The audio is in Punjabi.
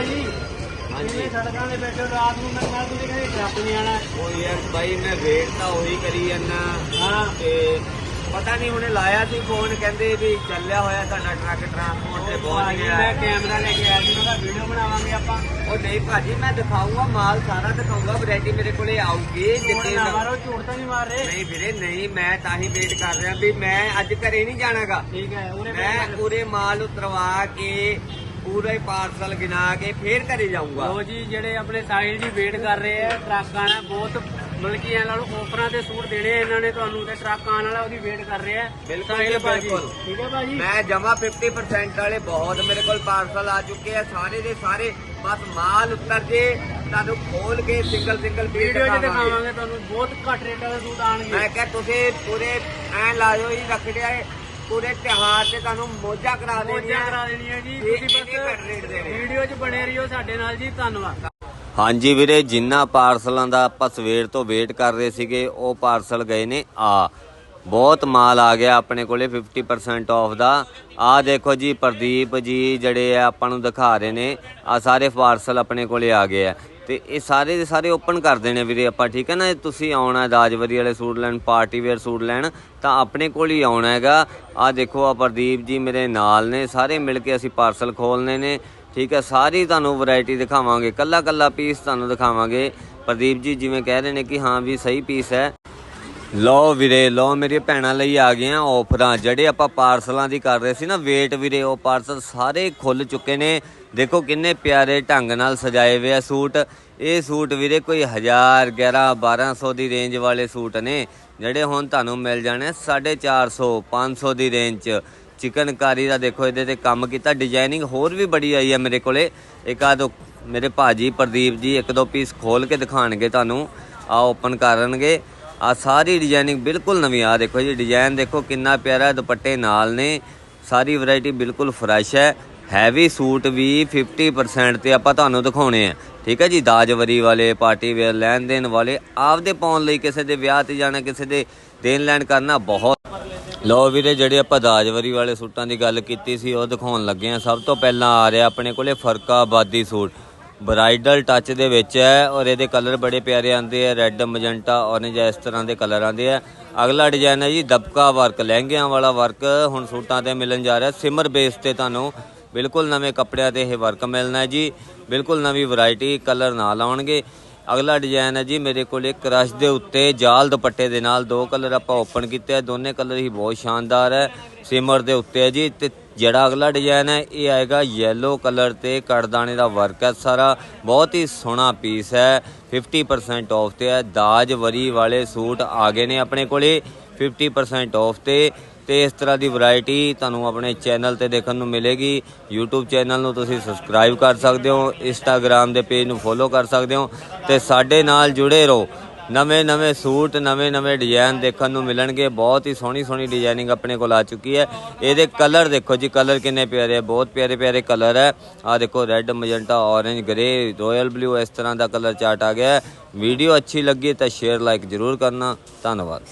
ਭਾਜੀ ਹਾਂਜੀ। ਸੜਕਾਂ ਦੇ ਵਿੱਚ ਰਾਤ ਨੂੰ ਮੈਂ ਕਿਹਾ ਤੁਸੀਂ ਕਹਿੰਦੇ ਟਰੱਕ ਨਹੀਂ ਆਣਾ ਉਹ ਯਾਰ ਬਾਈ ਮੈਂ ਵੇਟ ਤਾਂ ਉਹੀ ਕਰੀ ਜਾਂਦਾ। ਹਾਂ। ਤੇ ਪਤਾ ਨਹੀਂ ਉਹਨੇ ਲਾਇਆ ਸੀ ਫੋਨ ਕਹਿੰਦੇ ਵੀ ਚੱਲਿਆ ਹੋਇਆ ਤੁਹਾਡਾ ਟਰੱਕ ਟਰਾਂਸਪੋਰਟ ਤੇ ਪਹੁੰਚ ਭਾਜੀ, ਗਿਆ। ਮੈਂ ਕੈਮਰਾ ਲੈ ਕੇ ਆਇਆ ਸੀ ਮੈਂ ਕਿਹਾ ਵੀਡੀਓ ਬਣਾਵਾਂਗੇ ਆਪਾਂ। ਉਹ ਨਹੀਂ ਭਾਜੀ ਮੈਂ ਦਿਖਾਊਂਗਾ ਮਾਲ ਸਾਰਾ ਦਿਖਾਊਂਗਾ ਵੈਰਾਈਟੀ ਮੇਰੇ ਕੋਲੇ ਆਊਗੀ ਝੂਠ ਜਿੱਤੇ ਨਾ ਮਾਰੋ ਝੂਠ ਤਾਂ ਨਹੀਂ ਮਾਰ ਰਹੇ। ਨਹੀਂ ਵੀਰੇ ਨਹੀਂ ਮੈਂ ਤਾਂ ਹੀ ਵੇਟ ਕਰ ਰਿਹਾ ਵੀ ਮੈਂ ਅੱਜ ਘਰੇ ਨਹੀਂ ਜਾਣਾਗਾ। ਠੀਕ ਹੈ ਉਹਨੇ ਮੈਂ ਪੂਰੇ ਮਾਲ ਉਤਰਵਾ ਕੇ ਪੂਰੇ ਪਾਰਸਲ ਗਿਣਾ ਕੇ ਫੇਰ ਘਰੇ ਜਾਊਂਗਾ। ਲੋ ਜੀ ਜਿਹੜੇ ਆਪਣੇ ਸਾਹਿਲ ਜੀ ਵੇਟ ਕਰ ਰਹੇ ਆ ਟਰੱਕ ਆਣਾ ਬਹੁਤ ਮਤਲਬ ਕਿ ਇਹਨਾਂ ਨੂੰ ਆਫਰਾਂ ਤੇ ਸੂਟ ਦੇਣੇ ਆ ਇਹਨਾਂ ਨੇ ਤੁਹਾਨੂੰ ਤੇ ਟਰੱਕ ਆਣ ਵਾਲਾ ਉਹਦੀ ਵੇਟ ਕਰ ਰਹੇ ਬਿਲਕੁਲ ਸਾਹਿਲ ਭਾਜੀ। ਠੀਕ ਹੈ ਭਾਜੀ? ਮੈਂ ਜਮਾ 50% ਵਾਲੇ ਬਹੁਤ ਮੇਰੇ ਕੋਲ ਪਾਰਸਲ ਆ ਚੁੱਕੇ ਆ ਸਾਰੇ ਦੇ ਸਾਰੇ ਬਸ ਮਾਲ ਉਤਰ ਜੇ ਤੁਹਾਨੂੰ ਖੋਲ ਕੇ ਸਿੰਗਲ ਸਿੰਗਲ ਵੀਡੀਓ 'ਚ ਦਿਖਾਵਾਂਗੇ। ਤੁਹਾਨੂੰ ਬਹੁਤ ਘੱਟ ਰੇਟਾਂ ਦੇ ਸੂਟ ਆਣਗੇ। ਮੈਂ ਕਿਹਾ ਤੁਸੀਂ ਪੂਰੇ ਐ ਲਾਜੋ ਹੀ ਰੱਖੜਿਆ ਪੂਰੇ ਤਿਉਹਾਰ ਤੇ ਤੁਹਾਨੂੰ ਮੋਜਾ ਕਰਾ ਦੇਣੀ ਮੋਜਾ ਕਰਾ ਦੇਣੀ ਹੈ ਜੀ ਤੁਸੀਂ ਬਸ। ਵੀਡੀਓ 'ਚ ਬਣੇ ਰਹੀਓ ਸਾਡੇ ਨਾਲ ਜੀ ਧੰਨਵਾਦ। ਹਾਂਜੀ ਵੀਰੇ ਜਿੰਨਾ ਪਾਰਸਲਾਂ ਦਾ ਆਪਾਂ ਸਵੇਰ ਤੋਂ ਵੇਟ ਕਰ ਰਹੇ ਸੀਗੇ ਉਹ ਪਾਰਸਲ ਗਏ ਨੇ ਆ। ਬਹੁਤ ਮਾਲ ਆ ਗਿਆ ਆਪਣੇ ਕੋਲੇ 50% ਆਫ ਦਾ। ਆ ਦੇਖੋ ਜੀ, ਪ੍ਰਦੀਪ ਜੀ ਜਿਹੜੇ ਆ, ਆਪਾਂ ਨੂੰ ਦਿਖਾ ਰਹੇ ਨੇ। ਆ ਸਾਰੇ ਪਾਰਸਲ ਆਪਣੇ ਕੋਲੇ ਆ ਗਏ ਆ। ਤੇ ਇਹ ਸਾਰੇ ਦੇ ਸਾਰੇ ਓਪਨ ਕਰ ਦੇਣੇ ਵੀਰੇ ਆਪਾਂ, ਠੀਕ ਹੈ ਨਾ? ਤੁਸੀਂ ਆਉਣਾ ਦਾਜਵਰੀ ਵਾਲੇ ਸੂਟ ਲੈਣ ਪਾਰਟੀ ਵੇਅਰ ਸੂਟ ਲੈਣ, ਤਾਂ ਆਪਣੇ ਕੋਲ ਹੀ ਆਉਣਾ ਹੈਗਾ। ਆ ਦੇਖੋ ਆ ਪ੍ਰਦੀਪ ਜੀ ਮੇਰੇ ਨਾਲ ਨੇ, ਸਾਰੇ ਮਿਲ ਕੇ ਅਸੀਂ ਪਾਰਸਲ ਖੋਲਨੇ ਨੇ। ਠੀਕ ਹੈ, ਸਾਰੀ ਤੁਹਾਨੂੰ ਵੈਰਾਈਟੀ ਦਿਖਾਵਾਂਗੇ ਕੱਲਾ ਕੱਲਾ ਪੀਸ ਤੁਹਾਨੂੰ ਦਿਖਾਵਾਂਗੇ। ਪ੍ਰਦੀਪ ਜੀ ਜਿਵੇਂ ਕਹਿ ਰਹੇ ਨੇ ਕਿ ਹਾਂ ਵੀ ਸਹੀ ਪੀਸ ਹੈ। ਲਓ ਵੀਰੇ, ਲਓ ਮੇਰੀ ਭੈਣਾਂ ਲਈ ਆ ਗਏ ਆ ਆਫਰਾਂ ਜਿਹੜੇ ਆਪਾਂ ਪਾਰਸਲਾਂ ਦੀ ਕਰ ਰਹੇ ਸੀ ਨਾ ਵੇਟ ਵੀਰੇ, ਉਹ ਪਾਰਸਲ ਸਾਰੇ ਖੁੱਲ ਚੁੱਕੇ ਨੇ। ਦੇਖੋ ਕਿੰਨੇ ਪਿਆਰੇ ਢੰਗ ਨਾਲ ਸਜਾਏ ਹੋਏ ਆ ਸੂਟ। ਇਹ ਸੂਟ ਵੀਰੇ ਕੋਈ 1000 11 1200 ਦੀ ਰੇਂਜ ਵਾਲੇ ਸੂਟ ਨੇ। ਜਿਹੜੇ ਹੁਣ ਤੁਹਾਨੂੰ ਮਿਲ ਜਾਣੇ 450 500 ਦੀ ਰੇਂਜ 'ਚ। ਚਿਕਨਕਾਰੀ ਦਾ ਦੇਖੋ, ਇਹਦੇ ਤੇ ਕੰਮ ਕੀਤਾ ਡਿਜ਼ਾਈਨਿੰਗ ਹੋਰ ਵੀ ਬੜੀ ਆਈ ਹੈ ਮੇਰੇ ਕੋਲੇ। ਇੱਕ ਆ ਦੋ, ਮੇਰੇ ਭਾਜੀ ਪ੍ਰਦੀਪ ਜੀ, ਇੱਕ ਦੋ ਪੀਸ ਖੋਲ ਕੇ ਦਿਖਾਣਗੇ ਤੁਹਾਨੂੰ। ਆ ਓਪਨ ਕਰਨਗੇ। ਆ ਸਾਰੀ ਡਿਜ਼ਾਈਨਿੰਗ ਬਿਲਕੁਲ ਨਵੀਂ ਆ। ਦੇਖੋ ਜੀ ਡਿਜ਼ਾਈਨ ਦੇਖੋ ਕਿੰਨਾ ਪਿਆਰਾ ਦੁਪੱਟੇ ਨਾਲ ਨੇ। ਸਾਰੀ ਵੈਰਾਈਟੀ ਬਿਲਕੁਲ ਫਰੈਸ਼ ਹੈ। ਹੈਵੀ ਸੂਟ ਵੀ 50% ਤੇ ਆਪਾਂ ਤੁਹਾਨੂੰ ਦਿਖਾਉਣੇ ਆ। ਠੀਕ ਹੈ ਜੀ ਦਾਜਵਰੀ ਵਾਲੇ ਪਾਰਟੀ ਵੇਅਰ ਲੈਣ ਦੇਣ ਵਾਲੇ, ਆਪਦੇ ਪਾਉਣ ਲਈ ਕਿਸੇ ਦੇ ਵਿਆਹ ਤੇ ਜਾਣਾ, ਕਿਸੇ ਦੇ ਦੇਣ ਲੈਣ ਕਰਨਾ ਬਹੁਤ। ਲੋ ਵੀਰੇ, ਜਿਹੜੇ ਆਪਾਂ ਦਾਜਵਰੀ ਵਾਲੇ ਸੂਟਾਂ ਦੀ ਗੱਲ ਕੀਤੀ ਸੀ, ਉਹ ਦਿਖਾਉਣ ਲੱਗੇ ਆ। ਸਭ ਤੋਂ ਪਹਿਲਾਂ ਆ ਰਿਹਾ ਆਪਣੇ ਕੋਲੇ ਫਰਕਾਬਾਦੀ ਸੂਟ। ਬ੍ਰਾਈਡਲ ਟੱਚ ਦੇ ਵਿੱਚ ਹੈ ਔਰ ਇਹਦੇ ਕਲਰ ਬੜੇ ਪਿਆਰੇ ਆਉਂਦੇ ਆ ਰੈੱਡ ਮਜੰਟਾ ਔਰੇਂਜ ਇਸ ਤਰ੍ਹਾਂ ਦੇ ਕਲਰ ਆਉਂਦੇ ਆ। ਅਗਲਾ ਡਿਜ਼ਾਈਨ ਹੈ ਜੀ ਦਬਕਾ ਵਰਕ ਲਹਿੰਗਿਆਂ ਵਾਲਾ ਵਰਕ ਹੁਣ ਸੂਟਾਂ ਤੇ ਮਿਲਣ ਜਾ ਰਿਹਾ। ਸਿਮਰ ਬੇਸ ਤੇ ਤੁਹਾਨੂੰ ਬਿਲਕੁਲ ਨਵੇਂ ਕੱਪੜਿਆਂ ਤੇ ਇਹ ਵਰਕ ਮਿਲਣਾ ਹੈ ਜੀ। ਬਿਲਕੁਲ ਨਵੀਂ ਵੈਰਾਈਟੀ ਕਲਰ ਨਾਲ ਆਉਣਗੇ। ਅਗਲਾ ਡਿਜ਼ਾਈਨ ਹੈ ਜੀ ਮੇਰੇ ਕੋਲ ਇੱਕ ਕ੍ਰਸ਼ ਦੇ ਉੱਤੇ ਜਾਲ ਦੁਪੱਟੇ ਦੇ ਨਾਲ ਦੋ ਕਲਰ ਆਪਾਂ ਓਪਨ ਕੀਤੇ ਆ। ਦੋਨੇ ਕਲਰ ਹੀ ਬਹੁਤ ਸ਼ਾਨਦਾਰ ਹੈ। ਸਿਮਰ ਦੇ ਉੱਤੇ ਹੈ ਜੀ ਤੇ ਜਿਹੜਾ ਅਗਲਾ ਡਿਜ਼ਾਈਨ ਹੈ, ਇਹ ਆਏਗਾ ਯੈਲੋ ਕਲਰ ਤੇ ਕੜਦਾਣੇ ਦਾ ਵਰਕ ਹੈ। ਸਾਰਾ ਬਹੁਤ ਹੀ ਸੋਹਣਾ ਪੀਸ ਹੈ। 50% ਆਫ ਤੇ ਹੈ। ਦਾਜ ਵਰੀ ਵਾਲੇ ਸੂਟ ਆ ਗਏ ਨੇ ਆਪਣੇ ਕੋਲੇ। 50% ਆਫ ਤੇ। ਤੇ ਇਸ ਤਰ੍ਹਾਂ ਦੀ ਵੈਰਾਈਟੀ ਤੁਹਾਨੂੰ ਆਪਣੇ ਚੈਨਲ ਤੇ ਦੇਖਣ ਨੂੰ ਮਿਲੇਗੀ। YouTube ਚੈਨਲ ਨੂੰ ਤੁਸੀਂ ਸਬਸਕ੍ਰਾਈਬ ਕਰ ਸਕਦੇ ਹੋ। Instagram ਦੇ ਪੇਜ ਨੂੰ ਫੋਲੋ ਕਰ ਸਕਦੇ ਹੋ। ਤੇ ਸਾਡੇ ਨਾਲ ਜੁੜੇ ਰਹੋ। ਨਵੇਂ ਨਵੇਂ ਸੂਟ, ਨਵੇਂ ਨਵੇਂ ਡਿਜ਼ਾਈਨ ਦੇਖਣ ਨੂੰ ਮਿਲਣਗੇ। ਬਹੁਤ ਹੀ ਸੋਹਣੀ ਸੋਹਣੀ ਡਿਜ਼ਾਈਨਿੰਗ ਆਪਣੇ ਕੋਲ ਆ ਚੁੱਕੀ ਹੈ। ਇਹਦੇ ਕਲਰ ਦੇਖੋ ਜੀ ਕਲਰ ਕਿੰਨੇ ਪਿਆਰੇ ਆ, ਬਹੁਤ ਪਿਆਰੇ ਪਿਆਰੇ ਕਲਰ ਹੈ। ਆ ਦੇਖੋ red magenta orange grey royal blue ਇਸ ਤਰ੍ਹਾਂ ਦਾ ਕਲਰ ਚਾਰਟ ਆ ਗਿਆ ਵੀਡੀਓ ਅੱਛੀ ਲੱਗੀ ਤਾਂ ਸ਼ੇਅਰ ਲਾਈਕ ਜ਼ਰੂਰ ਕਰਨਾ। ਧੰਨਵਾਦ।